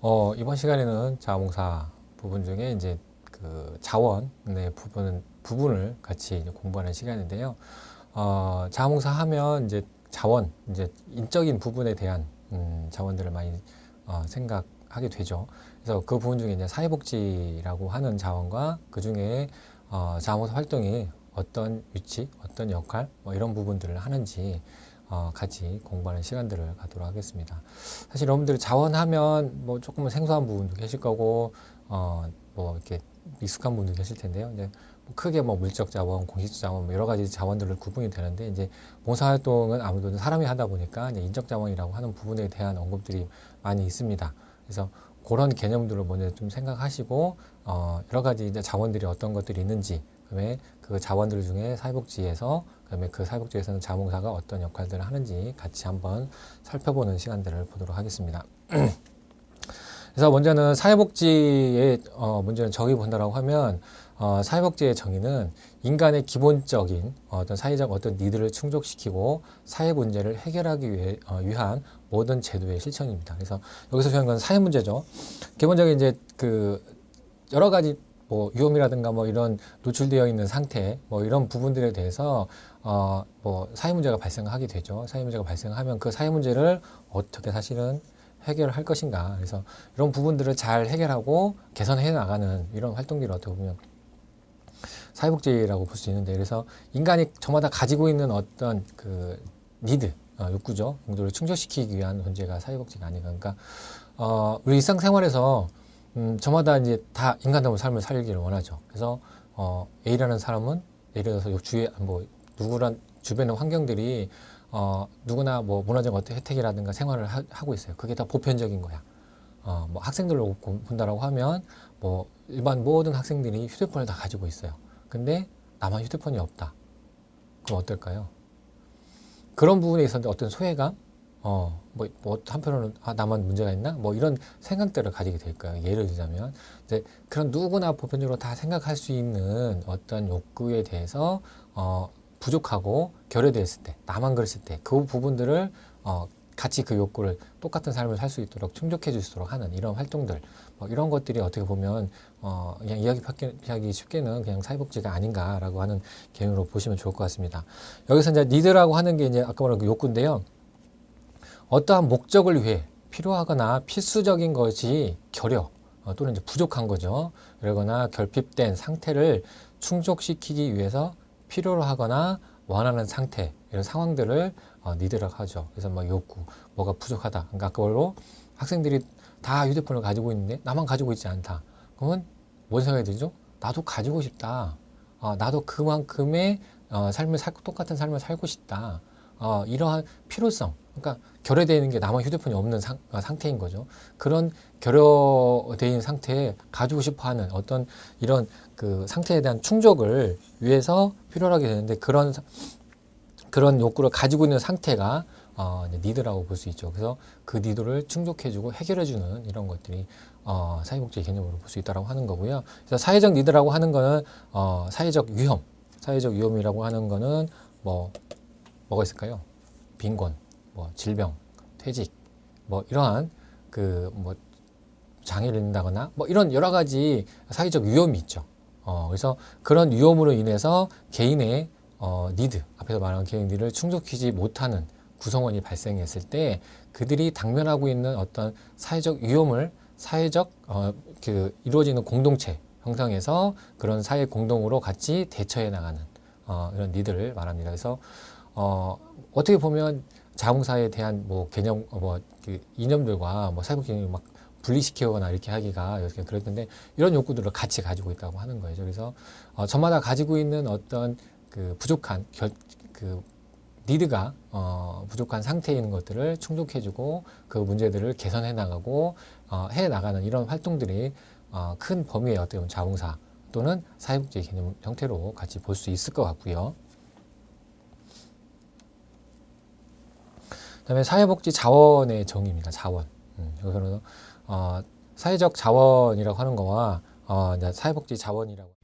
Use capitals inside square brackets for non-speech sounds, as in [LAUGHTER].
어, 이번 시간에는 자원봉사 부분 중에 이제 그 자원의 부분 부분을 같이 공부하는 시간인데요. 어, 자원봉사 하면 이제 자원 이제 인적인 부분에 대한 음, 자원들을 많이 어, 생각하게 되죠. 그래서 그 부분 중에 이제 사회복지라고 하는 자원과 그 중에 어, 자원봉사 활동이 어떤 위치, 어떤 역할, 뭐 이런 부분들을 하는지 어, 같이 공부하는 시간들을 갖도록 하겠습니다. 사실 여러분들 자원하면 뭐 조금은 생소한 부분도 계실 거고 어, 뭐 이렇게 익숙한 분도 계실 텐데요. 이제 뭐 크게 뭐 물적 자원, 공식적 자원 뭐 여러 가지 자원들을 구분이 되는데 이제 봉사 활동은 아무래도 사람이 하다 보니까 인적 자원이라고 하는 부분에 대한 언급들이 많이 있습니다. 그래서 그런 개념들을 먼저 좀 생각하시고 어, 여러 가지 이제 자원들이 어떤 것들이 있는지 그다음에 그 자원들 중에 사회복지에서 그다음에 그 사회복지에서는 자원봉사가 어떤 역할들을 하는지 같이 한번 살펴보는 시간들을 보도록 하겠습니다. [CLEARS THROAT] 그래서 먼저는 사회복지의 어, 문제는 정의 본다라고 하면 어, 사회복지의 정의는 인간의 기본적인 어떤 사회적 어떤 니드를 충족시키고 사회 문제를 해결하기 위해 어, 위한 모든 제도의 실천입니다. 그래서 여기서 중요한 건 사회 문제죠. 기본적인 이제 그 여러 가지 뭐 위험이라든가 뭐 이런 노출되어 있는 상태 뭐 이런 부분들에 대해서 어 뭐 사회 문제가 발생하게 되죠. 사회 문제가 발생하면 그 사회 문제를 어떻게 사실은 해결할 것인가. 그래서 이런 부분들을 잘 해결하고 개선해 나가는 이런 활동들을 어떻게 보면 사회복지라고 볼 수 있는데 그래서 인간이 저마다 가지고 있는 어떤 그 니드 어, 욕구죠 용도를 충족시키기 위한 존재가 사회복지가 아닌가 그러니까 어, 우리 일상생활에서 음, 저마다 이제 다 인간다운 삶을 살기를 원하죠 그래서 어, A라는 사람은 예를 들어서 주위에 뭐 누구란 주변의 환경들이 어, 누구나 뭐 문화적 어떤 혜택이라든가 생활을 하, 하고 있어요 그게 다 보편적인 거야 어, 뭐 학생들로 본- 본다라고 하면 뭐 일반 모든 학생들이 휴대폰을 다 가지고 있어요. 근데 나만 휴대폰이 없다. 그럼 어떨까요? 그런 부분에 있어서 어떤 소외감, 어, 뭐, 뭐 한편으로는 아 나만 문제가 있나? 뭐 이런 생각들을 가지게 될 거예요. 예를 들자면 이제 그런 누구나 보편적으로 다 생각할 수 있는 어떤 욕구에 대해서 어, 부족하고 결여됐을 때, 나만 그랬을 때 그 부분들을 어, 같이 그 욕구를 똑같은 삶을 살 수 있도록 충족해 줄 수 있도록 하는 이런 활동들 뭐 이런 것들이 어떻게 보면 어 그냥 이야기 하기 쉽게는 그냥 사회복지가 아닌가라고 하는 개념으로 보시면 좋을 것 같습니다. 여기서 이제 니드라고 하는 게 이제 아까 말한 그 욕구인데요. 어떠한 목적을 위해 필요하거나 필수적인 것이 결여 어, 또는 이제 부족한 거죠. 그러거나 결핍된 상태를 충족시키기 위해서 필요로 하거나 원하는 상태 이런 상황들을 어, 니드라고 하죠. 그래서 뭐 욕구, 뭐가 부족하다. 그러니까 그걸로 학생들이 다 휴대폰을 가지고 있는데 나만 가지고 있지 않다. 그러면 뭔 생각이 들죠? 나도 가지고 싶다. 어, 나도 그만큼의 어, 삶을 살 똑같은 삶을 살고 싶다. 어, 이러한 필요성, 그러니까 결여되어 있는 게 나만 휴대폰이 없는 상, 어, 상태인 거죠. 그런 결여되어 있는 상태에 가지고 싶어 하는 어떤 이런 그 상태에 대한 충족을 위해서 필요로 하게 되는데 그런 사- 그런 욕구를 가지고 있는 상태가 어, 이제 니드라고 볼 수 있죠. 그래서 그 니드를 충족해주고 해결해주는 이런 것들이 어, 사회복지 개념으로 볼 수 있다고 하는 거고요. 그래서 사회적 니드라고 하는 거는 어, 사회적 위험, 사회적 위험이라고 하는 거는 뭐 뭐가 있을까요? 빈곤, 뭐 질병, 퇴직, 뭐 이러한 그 뭐 장애를 입는다거나 뭐 이런 여러 가지 사회적 위험이 있죠. 어, 그래서 그런 위험으로 인해서 개인의 어, 니드, 앞에서 말한 개인 니드를 충족하지 못하는 구성원이 발생했을 때 그들이 당면하고 있는 어떤 사회적 위험을 사회적 어, 그 이루어지는 공동체 형성해서 그런 사회 공동으로 같이 대처해 나가는 어, 이런 니드를 말합니다. 그래서 어, 어떻게 보면 자웅사에 대한 뭐 개념, 어, 뭐그 이념들과 뭐 사회복 개념을 막 분리시키거나 이렇게 하기가 이렇게 그랬는데 이런 욕구들을 같이 가지고 있다고 하는 거예요. 그래서 어, 저마다 가지고 있는 어떤 그 부족한 결, 그 니드가 어, 부족한 상태에 있는 것들을 충족해주고 그 문제들을 개선해 나가고 어, 해 나가는 이런 활동들이 어, 큰 범위의 보면 자웅사 또는 사회복지 개념 형태로 같이 볼 수 있을 것 같고요. 그다음에 사회복지 자원의 정의입니다. 자원. 음, 여기서는 어, 사회적 자원이라고 하는 거와 어, 사회복지 자원이라고